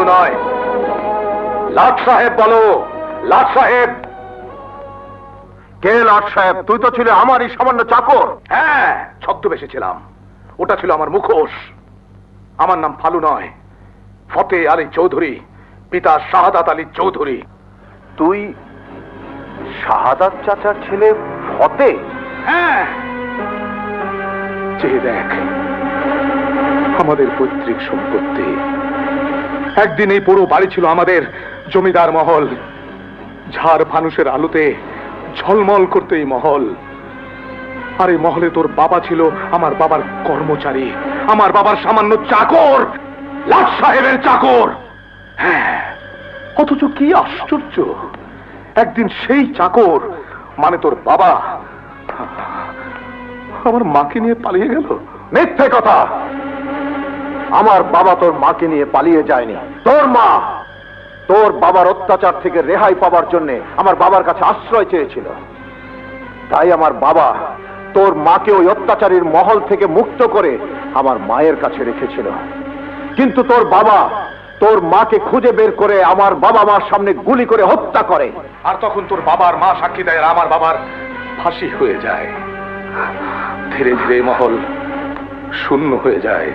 ভালো নয়। লাট সাহেব বলো লাট সাহেব। কে লাট সাহেব? তুই তো ছিলে আমারই সামান্য চাকর। হ্যাঁ ছদ্মবেশে ছিলাম। ওটা ছিল আমার মুখোশ। আমার নাম ফালু নয়। ফতে আলী চৌধুরী পিতা শাহাদাত আলী চৌধুরী। তুই শাহাদাত চাচার ছেলে ফতে হ্যাঁ। চেয়ে দেখ আমাদের পৈতৃক সম্পত্তি একদিন এই পুরো বাড়ি ছিল আমাদের জমিদার মহল। ঝাড় ফানুষের আলোতে ঝলমল করতে এই মহল। আর এই মহলে তোর বাবা ছিল আমার বাবার কর্মচারী, আমার বাবার সামান্য চাকর, লাট সাহেবের চাকর। হ্যাঁ অথচ কি আশ্চর্য, একদিন সেই চাকর মানে তোর বাবা, আমার মাকে নিয়ে পালিয়ে গেল। মিথ্যে কথা! আমার বাবা তোর মাকে নিয়ে পালিয়ে যায়নি। তোর মা, তোর বাবার অত্যাচার থেকে রেহাই পাবার জন্য আমার বাবার কাছে আশ্রয় চেয়েছিল। তাই আমার বাবা তোর মাকে ওই অত্যাচারীর মহল থেকে মুক্ত করে আমার মায়ের কাছে রেখেছিল। কিন্তু তোর বাবা তোর মাকে খুঁজে বের করে আমার বাবা মার সামনে গুলি করে হত্যা করে। আর তখন তোর বাবার মা সাক্ষী দেয় আমার বাবার ফাঁসি হয়ে যায়। ধীরে ধীরে মহল শূন্য হয়ে যায়।